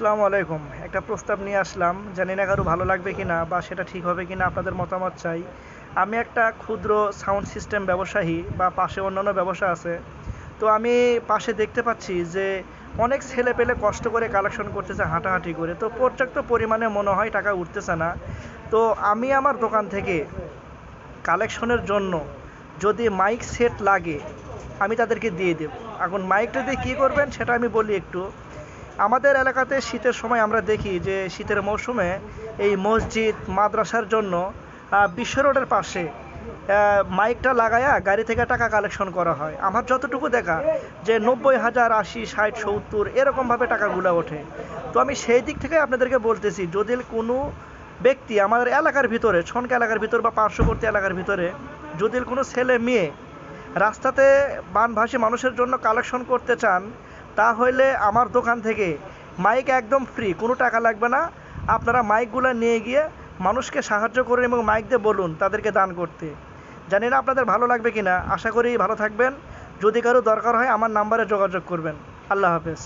আসসালামু আলাইকুম। একটা প্রস্তাব নিয়ে আসলাম। জানি না কারও ভালো লাগবে কি না বা সেটা ঠিক হবে কি না আপনাদের মতামত চাই। আমি একটা ক্ষুদ্র সাউন্ড সিস্টেম ব্যবসায়ী বা পাশে অন্যান্য ব্যবসা আছে। তো আমি পাশে দেখতে পাচ্ছি যে অনেক ছেলে পেলে কষ্ট করে কালেকশন করতেছে, হাঁটাহাঁটি করে। তো পর্যাপ্ত পরিমাণে মনে হয় টাকা উঠতেছে না। তো আমি আমার দোকান থেকে কালেকশনের জন্য যদি মাইক সেট লাগে, আমি তাদেরকে দিয়ে দেব। এখন মাইকটা দিয়ে কী করবেন সেটা আমি বলি একটু। আমাদের এলাকাতে শীতের সময় আমরা দেখি যে শীতের মৌসুমে এই মসজিদ, মাদ্রাসার জন্য বিশ্ব রোডের পাশে মাইকটা লাগায়া গাড়ি থেকে টাকা কালেকশন করা হয়। আমার যতটুকু দেখা যে নব্বই হাজার, আশি, ষাট, সত্তর এরকমভাবে টাকাগুলো ওঠে। তো আমি সেই দিক থেকে আপনাদেরকে বলতেছি, যদি কোনো ব্যক্তি আমাদের এলাকার ভিতরে, ছনকা এলাকার ভিতর বা পার্শ্ববর্তী এলাকার ভিতরে, যদি কোনো ছেলে, মেয়ে রাস্তাতে বানভাসী মানুষের জন্য কালেকশন করতে চান তাহলে আমার দোকান থেকে মাইক একদম ফ্রি কোনো টাকা লাগবে না। আপনারা মাইকগুলো নিয়ে গিয়ে মানুষকে সাহায্য করুন এবং মাইক দিয়ে বলুন তাদেরকে দান করতে। জানি না আপনাদের ভালো লাগবে কি না আশা করি ভালো থাকবেন। যদি কারও দরকার হয় আমার নাম্বারে যোগাযোগ করবেন। আল্লাহ হাফেজ।